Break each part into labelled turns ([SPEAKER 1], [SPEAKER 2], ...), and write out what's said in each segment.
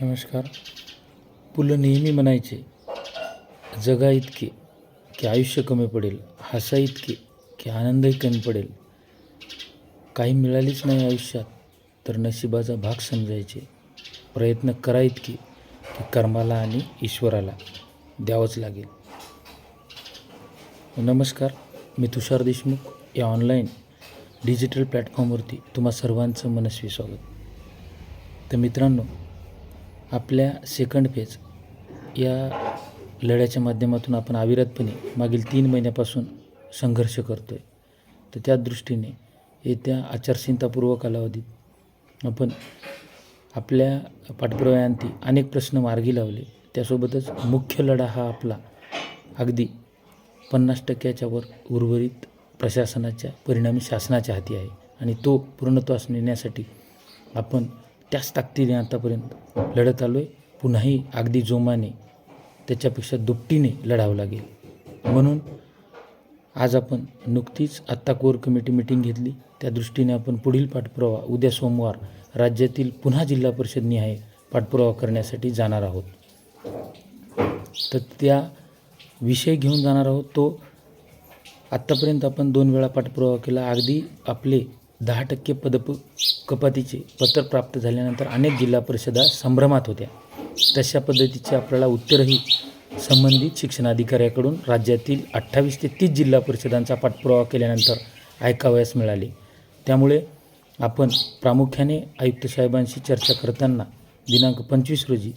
[SPEAKER 1] नमस्कार. पु ल नेहमी म्हणायचे जगा इतके की आयुष्य कमी पडेल हसा इतके की आनंदही कमी पडेल. काही मिळालीच नाही आयुष्यात तर नशिबाचा भाग समजायचे. प्रयत्न करा इतके की कर्माला आणि ईश्वराला द्यावंच लागेल. नमस्कार मी तुषार देशमुख या ऑनलाईन डिजिटल प्लॅटफॉर्मवरती तुम्हा सर्वांचं मनस्वी स्वागत. तर मित्रांनो आपल्या सेकंड फेज या लढ्याच्या माध्यमातून आपण अविरतपणे मागील तीन महिन्यापासून संघर्ष करतो आहे तर त्या दृष्टीने येत्या आचारसंहितापूर्व कालावधीत आपण आपल्या पाठपुराव्यांती अनेक प्रश्न मार्गी लावले. त्यासोबतच मुख्य लढा हा आपला अगदी पन्नास टक्क्याच्या वर उर्वरित प्रशासनाच्या परिणामी शासनाच्या हाती आहे आणि तो पूर्णत्वास नेण्यासाठी आपण त्याच ताकदीने आतापर्यंत लढत आलो आहे पुन्हाही अगदी जोमाने त्याच्यापेक्षा दुपटीने लढावं लागेल. म्हणून आज आपण नुकतीच आत्ता कोर कमिटी मिटिंग घेतली. त्या दृष्टीने आपण पुढील पाठपुरावा उद्या सोमवार राज्यातील पुन्हा जिल्हा परिषद निहाय पाठपुरावा करण्यासाठी जाणार आहोत. तर त्या विषय घेऊन जाणार आहोत. तो आत्तापर्यंत आपण दोन वेळा पाठपुरावा केला. अगदी आपले दहा टक्के पदप कपातीचे पत्र प्राप्त झाल्यानंतर अनेक जिल्हा परिषदा संभ्रमात होत्या. तशा पद्धतीचे आपल्याला उत्तरही संबंधित शिक्षणाधिकाऱ्याकडून राज्यातील अठ्ठावीस ते तीस जिल्हा परिषदांचा पाठपुरावा केल्यानंतर ऐकावयास मिळाले. त्यामुळे आपण प्रामुख्याने आयुक्त साहेबांशी चर्चा करताना दिनांक पंचवीस रोजी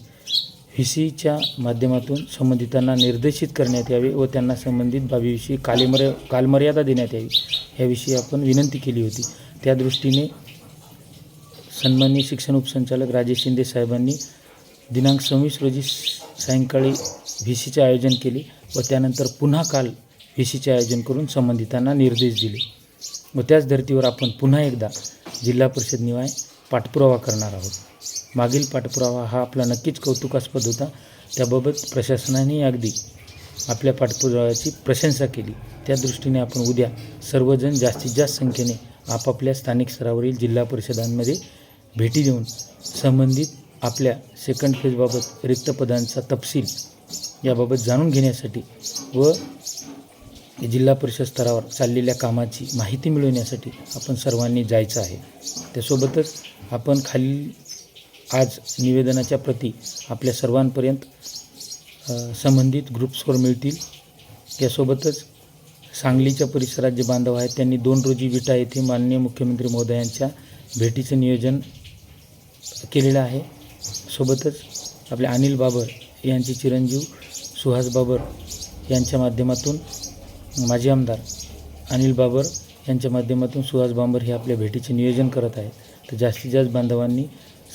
[SPEAKER 1] सीच्या माध्यमातून संबंधितांना निर्देशित करण्यात यावे व त्यांना संबंधित बाबीविषयी कालेमर्या कालमर्यादा देण्यात यावी याविषयी आपण विनंती केली होती. त्या दृष्टीने सन्माननीय शिक्षण उपसंचालक राजेश शिंदे साहेबांनी दिनांक सव्वीस रोजी सायंकाळी व्ही सीचे आयोजन केले व त्यानंतर पुन्हा काल व्ही सीचे आयोजन करून संबंधितांना निर्देश दिले. व त्याच धर्तीवर आपण पुन्हा एकदा जिल्हा परिषद निवाय पाठपुरावा करणार आहोत. मागील पाठपुरावा हा आपला नक्कीच कौतुकास्पद होता. त्याबाबत प्रशासनाने अगदी आपल्या पाठपुराव्याची प्रशंसा केली. त्या दृष्टीने आपण उद्या सर्वजण जास्तीत जास्त संख्येने आपापल्या स्थानिक स्तरावरील जिल्हा परिषदांमध्ये भेटी देऊन संबंधित आपल्या सेकंड फेजबाबत रिक्त पदांचा तपशील याबाबत जाणून घेण्यासाठी व जिल्हा परिषद स्तरावर चाललेल्या कामाची माहिती मिळवण्यासाठी आपण सर्वांनी जायचं आहे. त्यासोबतच आपण खालील आज निवेदनाच्या प्रती आपल्या सर्वांपर्यंत संबंधित ग्रुप्सवर मिळतील. यासोबतच सांगलीच्या परिसरात जे बांधव आहेत त्यांनी दोन रोजी विटा येथे माननीय मुख्यमंत्री महोदयांच्या भेटीचं नियोजन केलेलं आहे. सोबतच आपले अनिल बाबर यांचे चिरंजीव सुहास बाबर यांच्या माध्यमातून माजी आमदार अनिल बाबर यांच्या माध्यमातून सुहास बांबर हे आपल्या भेटीचे नियोजन करत आहेत. तर जास्तीत जास्त बांधवांनी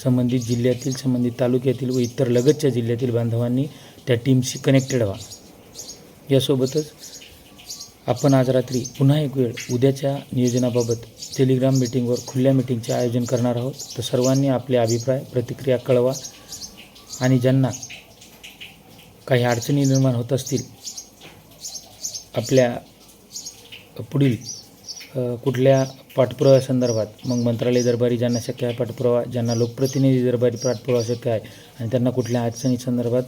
[SPEAKER 1] संबंधित जिल्ह्यातील संबंधित तालुक्यातील व इतर लगतच्या जिल्ह्यातील बांधवांनी त्या टीमशी कनेक्टेड व्हा. यासोबतच आपण आज रात्री पुन्हा एक वेळ उद्याच्या नियोजनाबाबत टेलिग्राम मिटिंगवर खुल्या मिटिंगचे आयोजन करणार आहोत. तर सर्वांनी आपले अभिप्राय प्रतिक्रिया कळवा आणि ज्यांना काही अडचणी निर्माण होत असतील आपल्या पुढील कुठल्या कुठल्या पाठपुराव्यासंदर्भात मग मंत्रालय दरबारी ज्यांना शक्य आहे पाठपुरावा ज्यांना लोकप्रतिनिधी दरबारी पाठपुरावा शक्य आहे आणि त्यांना कुठल्या अडचणी संदर्भात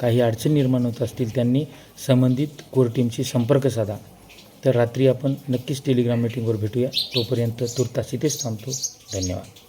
[SPEAKER 1] काही अडचणी निर्माण होत असतील त्यांनी संबंधित कोर टीमशी संपर्क साधा. तर रात्री आपण नक्कीच टेलिग्राम मीटिंगवर भेटूया. तोपर्यंत तुर्तास इथेच थांबतो. धन्यवाद.